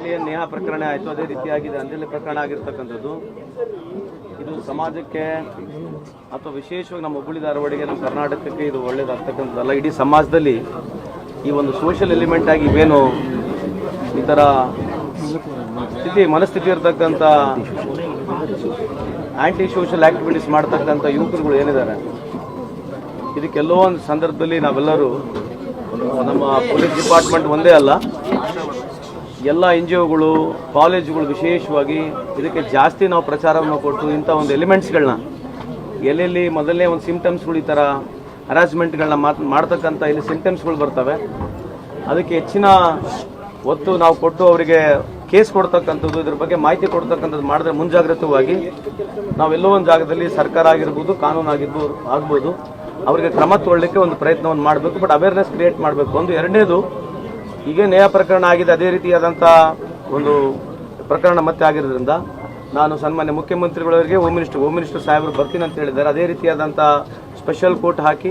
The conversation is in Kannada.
ಮೊದಲೇ ನೇಹ ಪ್ರಕರಣ ಆಯಿತು. ಅದೇ ರೀತಿಯಾಗಿದೆ. ಅಂದಿಲ್ಲಿ ಪ್ರಕರಣ ಆಗಿರ್ತಕ್ಕಂಥದ್ದು. ಇದು ಸಮಾಜಕ್ಕೆ ಅಥವಾ ವಿಶೇಷವಾಗಿ ನಮ್ಮ ಹುಬ್ಬಳ್ಳಿ ಧಾರವಾಡಿಗೆ, ನಮ್ಮ ಕರ್ನಾಟಕಕ್ಕೆ ಇದು ಒಳ್ಳೇದಾಗ್ತಕ್ಕಂಥದ್ದಲ್ಲ. ಇಡೀ ಸಮಾಜದಲ್ಲಿ ಈ ಒಂದು ಸೋಷಿಯಲ್ ಎಲಿಮೆಂಟ್ ಆಗಿ ಇವೇನು ಈ ಥರ ಸ್ಥಿತಿ, ಮನಸ್ಥಿತಿ ಇರತಕ್ಕಂಥ ಆ್ಯಂಟಿ ಸೋಷಿಯಲ್ ಆ್ಯಕ್ಟಿವಿಟೀಸ್ ಮಾಡ್ತಕ್ಕಂಥ ಯುವಕರುಗಳು ಏನಿದ್ದಾರೆ? ಇದಕ್ಕೆಲ್ಲೋ ಒಂದು ಸಂದರ್ಭದಲ್ಲಿ ನಾವೆಲ್ಲರೂ ನಮ್ಮ ಪೊಲೀಸ್ ಡಿಪಾರ್ಟ್ಮೆಂಟ್ ಒಂದೇ ಅಲ್ಲ. ಎಲ್ಲ ಎನ್ ಜಿ ಒಗಳು, ಕಾಲೇಜುಗಳು ವಿಶೇಷವಾಗಿ ಇದಕ್ಕೆ ಜಾಸ್ತಿ ನಾವು ಪ್ರಚಾರವನ್ನು ಕೊಟ್ಟು ಇಂಥ ಒಂದು ಎಲಿಮೆಂಟ್ಸ್ಗಳನ್ನ, ಎಲ್ಲೆಲ್ಲಿ ಮೊದಲನೇ ಒಂದು ಸಿಂಪ್ಟಮ್ಸ್ಗಳು ಈ ಥರ ಹರಾಸ್ಮೆಂಟ್ಗಳನ್ನ ಮಾತ್, ಮಾಡ್ತಕ್ಕಂಥ ಇಲ್ಲಿ ಸಿಂಪ್ಟಮ್ಸ್ಗಳು ಬರ್ತವೆ. ಅದಕ್ಕೆ ಹೆಚ್ಚಿನ ಒತ್ತು ನಾವು ಕೊಟ್ಟು ಅವರಿಗೆ ಕೇಸ್ ಕೊಡ್ತಕ್ಕಂಥದ್ದು, ಇದ್ರ ಬಗ್ಗೆ ಮಾಹಿತಿ ಕೊಡ್ತಕ್ಕಂಥದ್ದು ಮಾಡಿದ್ರೆ ಮುಂಜಾಗ್ರತವಾಗಿ ನಾವೆಲ್ಲೋ ಒಂದು ಜಾಗದಲ್ಲಿ ಸರ್ಕಾರ ಆಗಿರ್ಬೋದು, ಕಾನೂನು ಆಗಿರ್ಬೋದು ಆಗ್ಬೋದು, ಅವರಿಗೆ ಕ್ರಮ ತಗೊಳ್ಳಿಕ್ಕೆ ಒಂದು ಪ್ರಯತ್ನವನ್ನು ಮಾಡಬೇಕು, ಬಟ್ ಅವೇರ್ನೆಸ್ ಕ್ರಿಯೇಟ್ ಮಾಡಬೇಕು. ಒಂದು ಎರಡನೇದು ಈಗ ನ್ಯಾಯ ಪ್ರಕರಣ ಆಗಿದೆ, ಅದೇ ರೀತಿಯಾದಂಥ ಒಂದು ಪ್ರಕರಣ ಮತ್ತೆ ಆಗಿರೋದ್ರಿಂದ ನಾನು ಸನ್ಮಾನ್ಯ ಮುಖ್ಯಮಂತ್ರಿಗಳವರಿಗೆ ಹೋಮ್ ಮಿನಿಸ್ಟರ್ ಹೋಮ್ ಮಿನಿಸ್ಟರ್ ಸಾಹೇಬರು ಬರ್ತೀನಿ ಅಂತ ಹೇಳಿದ್ದಾರೆ. ಅದೇ ರೀತಿಯಾದಂಥ ಸ್ಪೆಷಲ್ ಕೋರ್ಟ್ ಹಾಕಿ